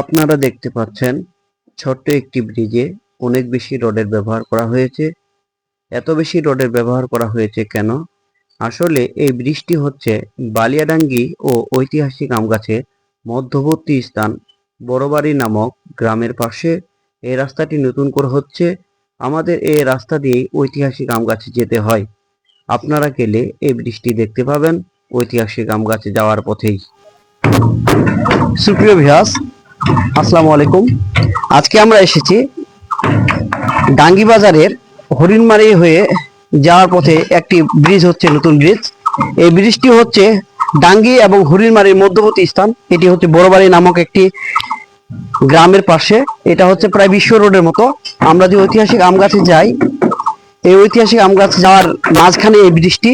আপনারা দেখতে পাচ্ছেন ছোট্ট একটি ব্রিজে অনেক বেশি রডের ব্যবহার করা হয়েছে। এত বেশি রডের ব্যবহার করা হয়েছে কেন? আসলে এই ব্রিজটি হচ্ছে বালিয়াডাঙ্গি ও ঐতিহাসিক আমগাছের মধ্যবর্তী স্থান। বড়বাড়ি নামক গ্রামের পাশে এই রাস্তাটি নতুন করে হচ্ছে। আমাদের এই রাস্তা দিয়ে ঐতিহাসিক আমগাছে যেতে হয়। আপনারা গেলে এই ব্রিজটি দেখতে পাবেন ঐতিহাসিক আমগাছে যাওয়ার পথেই। সুপ্রিয় ভিয়াস আসসালামু আলাইকুম। আজকে আমরা এসেছি ডাঙ্গি বাজারের হরিণমারি হয়ে যাওয়ার পথে একটি ব্রিজ হচ্ছে নতুন ব্রিজ এই ব্রিজটি হচ্ছে ডাঙ্গি এবং হরিণমারির মধ্যবর্তী স্থান। এটি হচ্ছে বড়বাড়ি নামক একটি গ্রামের পাশে। এটা হচ্ছে প্রায় বিশ্ব রোডের মতো। আমরা যে ঐতিহাসিক আম গাছে যাই, এই ঐতিহাসিক আম গাছ যাওয়ার মাঝখানে এই ব্রিজটি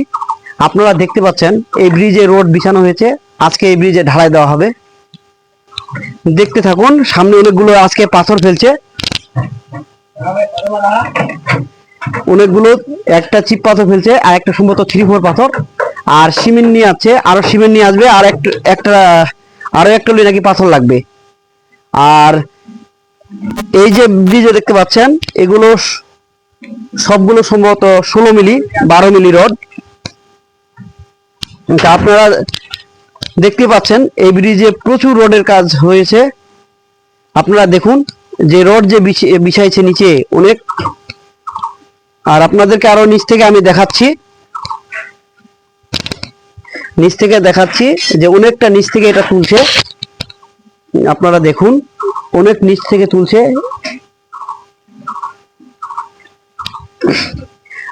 আপনারা দেখতে পাচ্ছেন, এই ব্রিজে রোড বিছানো হয়েছে। আজকে এই ব্রিজে ঢালাই দেওয়া হবে। দেখতে থাকুন, সামনে অনেকগুলো আজকে পাথর ফেলছে। অনেকগুলো, একটা চিপ পাথর ফেলছে, আর একটা সম্ভবত থ্রি ফোর পাথর। আর সিমেন্ট নিয়ে আছে আরও সিমেন্ট নিয়ে আসবে, আর একটা একটা, আরও একটা নাকি পাথর লাগবে। আর এই যে ব্রিজে দেখতে পাচ্ছেন, এগুলো সবগুলো সম্ভবত ষোলো মিলি, বারো মিলি রড। আপনারা দেখতে পাচ্ছেন, এই ব্রিজে প্রচুর রোডের কাজ হয়েছে। আপনারা দেখুন, যে রোড যে বিছ- বিছাইছে নিচে অনেক। আর আপনাদেরকে আরও নিচ থেকে আমি দেখাচ্ছি। নিচ থেকে দেখাচ্ছি যে অনেকটা নিচ থেকে এটা তুলছে। আপনারা দেখুন, অনেক নিচ থেকে তুলছে।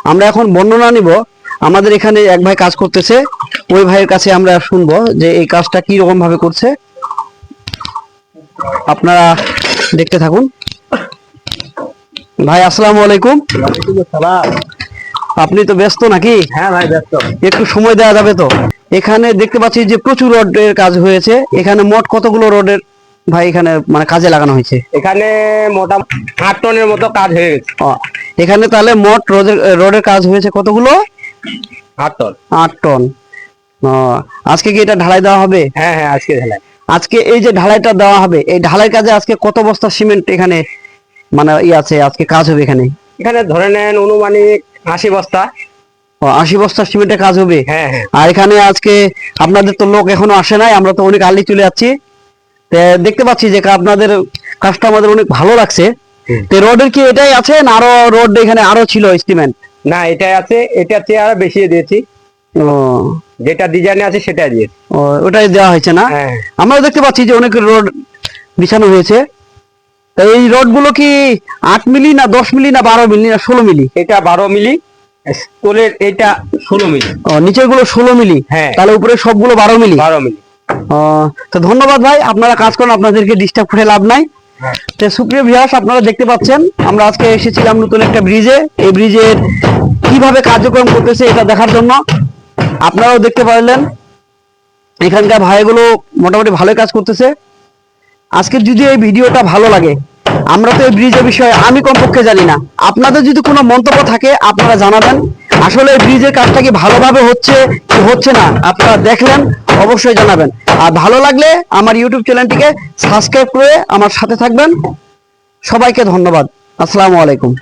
আমরা এখন বর্ণনা নিব। আমাদের এখানে এক ভাই কাজ করতেছে। ওই ভাইয়ের কাছে আমরা শুনব যে এই কাজটা কি রকম ভাবে করছে। আপনারা দেখতে থাকুন। ভাই আসসালামু আলাইকুম। আপনি তো ব্যস্ত নাকি? হ্যাঁ ভাই ব্যস্ত। একটু সময় দেওয়া যাবে তো। এখানে দেখতে পাচ্ছি যে প্রচুর রোডের কাজ হয়েছে। এখানে মোট কতগুলো রোডের ভাই এখানে মানে কাজে লাগানো হয়েছে? এখানে মোটামুটি আট টনের মতো কাজ হয়ে গেছে। এখানে তাহলে মোট রোডের রোডের কাজ হয়েছে কতগুলো? আট টন। আট টন। আজকে কি এটা ঢালাই দেওয়া হবে? হ্যাঁ হ্যাঁ আজকে ঢালাই। আজকে এই যে ঢালাইটা দেওয়া হবে এই ঢালাই কাজে আজকে কত বস্তা সিমেন্ট এখানে মানে ই আছে আজকে কাজ হবে এখানে? এখানে ধরে নেন অনুমানিক আশি বস্তা। আশি বস্তা সিমেন্টের কাজ হবে? হ্যাঁ হ্যাঁ। আর এখানে আজকে আপনাদের তো লোক এখনও আসে নাই আমরা তো অনেক আর্লি চলে যাচ্ছি। দেখতে পাচ্ছি যে আপনাদের কাজটা আমাদের অনেক ভালো লাগছে। তো রোডের কি এটাই আছে না আরও রোড এখানে আরও ছিল এস্টিমেট না এটাই আছে এটা চেয়ে আরও বেশি দিয়েছি। ও। যেটা ডিজাইনে আছে সেটাই দিয়েছি ও, ওটাই দেওয়া হয়েছে না? হ্যাঁ। আমরা দেখতে পাচ্ছি যে অনেক রোড বিছানো হয়েছে। তা এই রোডগুলো কি আট মিলি না দশ মিলি না বারো মিলি না ষোলো মিলি? এটা বারো মিলি। তোলের এটা ষোলো মিলি। ও, নিচেরগুলো ষোলো মিলি? হ্যাঁ। তাহলে উপরে সবগুলো বারো মিলি? বারো মিলি। ও, তো ধন্যবাদ ভাই আপনারা কাজ করেন আপনাদেরকে ডিস্টার্ব করে লাভ নাই। হ্যাঁ। তো সুপ্রিয় ভিউয়ার্স আপনারা দেখতে পাচ্ছেন আমরা আজকে এসেছিলাম নতুন একটা ব্রিজে। এই ব্রিজের কীভাবে কার্যক্রম করতেছে এটা দেখার জন্য। আপনারাও দেখতে পারলেন। এখানকার ভাইগুলো মোটামুটি ভালোই কাজ করতেছে। আজকে যদি এই ভিডিওটা ভালো লাগে, আমরা তো এই ব্রিজের বিষয়ে আমি কমপক্ষে জানি না। আপনাদের যদি কোনো মন্তব্য থাকে, আপনারা জানাবেন। আসলে এই ব্রিজের কাজটা কি ভালোভাবে হচ্ছে কি হচ্ছে না, আপনারা দেখলেন, অবশ্যই জানাবেন। আর ভালো লাগলে আমার ইউটিউব চ্যানেলটিকে সাবস্ক্রাইব করে আমার সাথে থাকবেন। সবাইকে ধন্যবাদ। আসসালামু আলাইকুম।